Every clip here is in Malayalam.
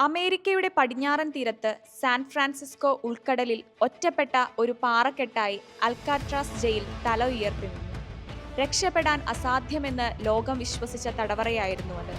അമേരിക്കയുടെ പടിഞ്ഞാറൻ തീരത്ത് സാൻ ഫ്രാൻസിസ്കോ ഉൾക്കടലിൽ ഒറ്റപ്പെട്ട ഒരു പാറക്കെട്ടായി അൽക്കാട്രാസ് ജയിൽ തല ഉയർത്തി രക്ഷപ്പെടാൻ അസാധ്യമെന്ന് ലോകം വിശ്വസിച്ച തടവറയായിരുന്നു അത്.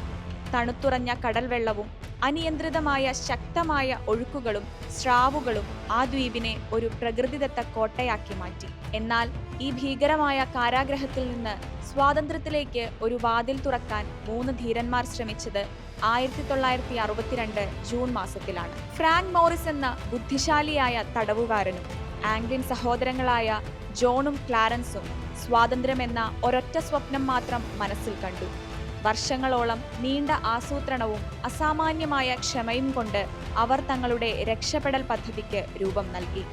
തണുത്തുറഞ്ഞ കടൽവെള്ളവും അനിയന്ത്രിതമായ ശക്തമായ ഒഴുക്കുകളും സ്രാവുകളും ആ ദ്വീപിനെ ഒരു പ്രകൃതിദത്ത കോട്ടയാക്കി മാറ്റി. എന്നാൽ ഈ ഭീകരമായ കാരാഗ്രഹത്തിൽ നിന്ന് സ്വാതന്ത്ര്യത്തിലേക്ക് ഒരു വാതിൽ തുറക്കാൻ മൂന്ന് ധീരന്മാർ ശ്രമിച്ചത് ആയിരത്തി തൊള്ളായിരത്തി അറുപത്തിരണ്ട് ജൂൺ മാസത്തിലാണ്. ഫ്രാങ്ക് മോറിസ് എന്ന ബുദ്ധിശാലിയായ തടവുകാരനും ആംഗ്ലിൻ സഹോദരങ്ങളായ ജോണും ക്ലാരൻസും സ്വാതന്ത്ര്യമെന്ന ഒരൊറ്റ സ്വപ്നം മാത്രം മനസ്സിൽ കണ്ടു. വർഷങ്ങളോളം നീണ്ട ആസൂത്രണവും അസാമാന്യമായ ക്ഷമയും കൊണ്ട് അവർ തങ്ങളുടെ രക്ഷപ്പെടൽ പദ്ധതിക്ക് രൂപം നൽകി.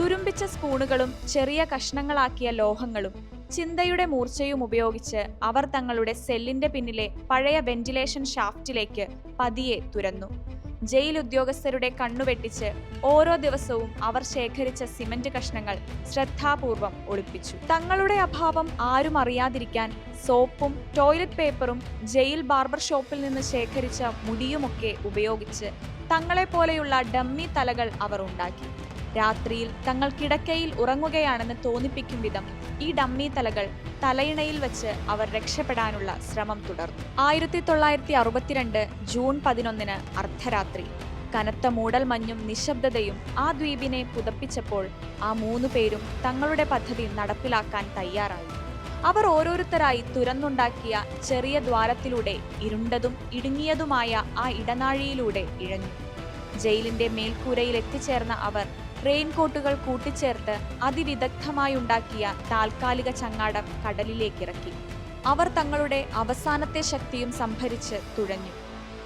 തുരുമ്പിച്ച സ്പൂണുകളും ചെറിയ കഷ്ണങ്ങളാക്കിയ ലോഹങ്ങളും ചിന്തയുടെ മൂർച്ചയും ഉപയോഗിച്ച് അവർ തങ്ങളുടെ സെല്ലിന്റെ പിന്നിലെ പഴയ വെന്റിലേഷൻ ഷാഫ്റ്റിലേക്ക് പതിയെ തുരന്നു. ജയിൽ ഉദ്യോഗസ്ഥരുടെ കണ്ണുവെട്ടിച്ച് ഓരോ ദിവസവും അവർ ശേഖരിച്ച സിമന്റ് കഷ്ണങ്ങൾ ശ്രദ്ധാപൂർവം ഒളിപ്പിച്ചു. തങ്ങളുടെ അഭാവം ആരും അറിയാതിരിക്കാൻ സോപ്പും ടോയ്ലറ്റ് പേപ്പറും ജയിൽ ബാർബർ ഷോപ്പിൽ നിന്ന് ശേഖരിച്ച മുടിയുമൊക്കെ ഉപയോഗിച്ച് തങ്ങളെ പോലെയുള്ള ഡമ്മി തലകൾ അവർ ഉണ്ടാക്കി. രാത്രിയിൽ തങ്ങൾ കിടക്കയിൽ ഉറങ്ങുകയാണെന്ന് തോന്നിപ്പിക്കും വിധം ഈ ഡമ്മി തലകൾ തലയിണയിൽ വെച്ച് അവർ രക്ഷപ്പെടാനുള്ള ശ്രമം തുടർന്നു. ആയിരത്തി തൊള്ളായിരത്തി അറുപത്തിരണ്ട് ജൂൺ പതിനൊന്നിന് അർദ്ധരാത്രി. കനത്ത മൂടൽ മഞ്ഞും നിശബ്ദതയും ആ ദ്വീപിനെ പുതപ്പിച്ചപ്പോൾ ആ മൂന്നു പേരും തങ്ങളുടെ പദ്ധതി നടപ്പിലാക്കാൻ തയ്യാറായി. അവർ ഓരോരുത്തരായി തുരന്നുണ്ടാക്കിയ ചെറിയ ദ്വാരത്തിലൂടെ ഇരുണ്ടതും ഇടുങ്ങിയതുമായ ആ ഇടനാഴിയിലൂടെ ഇഴഞ്ഞു. ജയിലിന്റെ മേൽക്കൂരയിൽ എത്തിച്ചേർന്ന അവർ റെയിൻകോട്ടുകൾ കൂട്ടിച്ചേർത്ത് അതിവിദഗ്ധമായി ഉണ്ടാക്കിയ താൽക്കാലിക ചങ്ങാടം കടലിലേക്കിറക്കി. അവർ തങ്ങളുടെ അവസാനത്തെ ശക്തിയും സംഭരിച്ച് തുഴഞ്ഞു.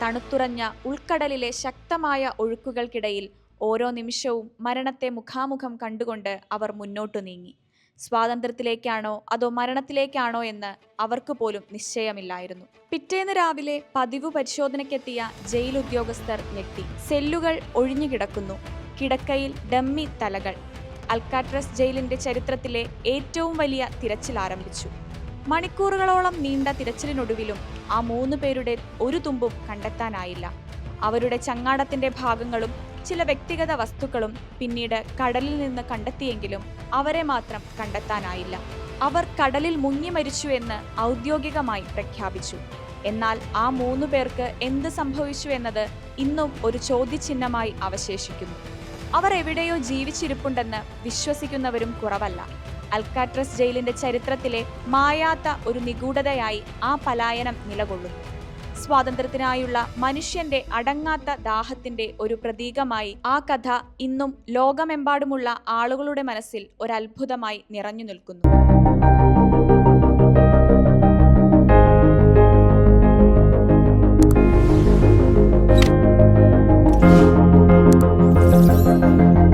തണുത്തുറഞ്ഞ ഉൾക്കടലിലെ ശക്തമായ ഒഴുക്കുകൾക്കിടയിൽ ഓരോ നിമിഷവും മരണത്തെ മുഖാമുഖം കണ്ടുകൊണ്ട് അവർ മുന്നോട്ടു നീങ്ങി. സ്വാതന്ത്ര്യത്തിലേക്കാണോ അതോ മരണത്തിലേക്കാണോ എന്ന് അവർക്ക് പോലും നിശ്ചയമില്ലായിരുന്നു. പിറ്റേന്ന് രാവിലെ പതിവ് പരിശോധനയ്ക്കെത്തിയ ജയിൽ ഉദ്യോഗസ്ഥർ ഞെട്ടി. സെല്ലുകൾ ഒഴിഞ്ഞുകിടക്കുന്നു. കിടക്കയിൽ ഡമ്മി തലകൾ. അൽക്കാട്രസ് ജയിലിന്റെ ചരിത്രത്തിലെ ഏറ്റവും വലിയ തിരച്ചിൽ ആരംഭിച്ചു. മണിക്കൂറുകളോളം നീണ്ട തിരച്ചിലിനൊടുവിലും ആ മൂന്ന് പേരുടെ ഒരു തുമ്പും കണ്ടെത്താനായില്ല. അവരുടെ ചങ്ങാടത്തിന്റെ ഭാഗങ്ങളും ചില വ്യക്തിഗത വസ്തുക്കളും പിന്നീട് കടലിൽ നിന്ന് കണ്ടെത്തിയെങ്കിലും അവരെ മാത്രം കണ്ടെത്താനായില്ല. അവർ കടലിൽ മുങ്ങി മരിച്ചു എന്ന് ഔദ്യോഗികമായി പ്രഖ്യാപിച്ചു. എന്നാൽ ആ മൂന്നു പേർക്ക് എന്ത് സംഭവിച്ചു എന്നത് ഇന്നും ഒരു ചോദ്യചിഹ്നമായി അവശേഷിക്കുന്നു. അവർ എവിടെയോ ജീവിച്ചിരിപ്പുണ്ടെന്ന് വിശ്വസിക്കുന്നവരും കുറവല്ല. അൽക്കാട്രസ് ജയിലിന്റെ ചരിത്രത്തിലെ മായാത്ത ഒരു നിഗൂഢതയായി ആ പലായനം നിലകൊള്ളുന്നു. സ്വാതന്ത്ര്യത്തിനായുള്ള മനുഷ്യന്റെ അടങ്ങാത്ത ദാഹത്തിന്റെ ഒരു പ്രതീകമായി ആ കഥ ഇന്നും ലോകമെമ്പാടുമുള്ള ആളുകളുടെ മനസ്സിൽ ഒരത്ഭുതമായി നിറഞ്ഞു നിൽക്കുന്നു.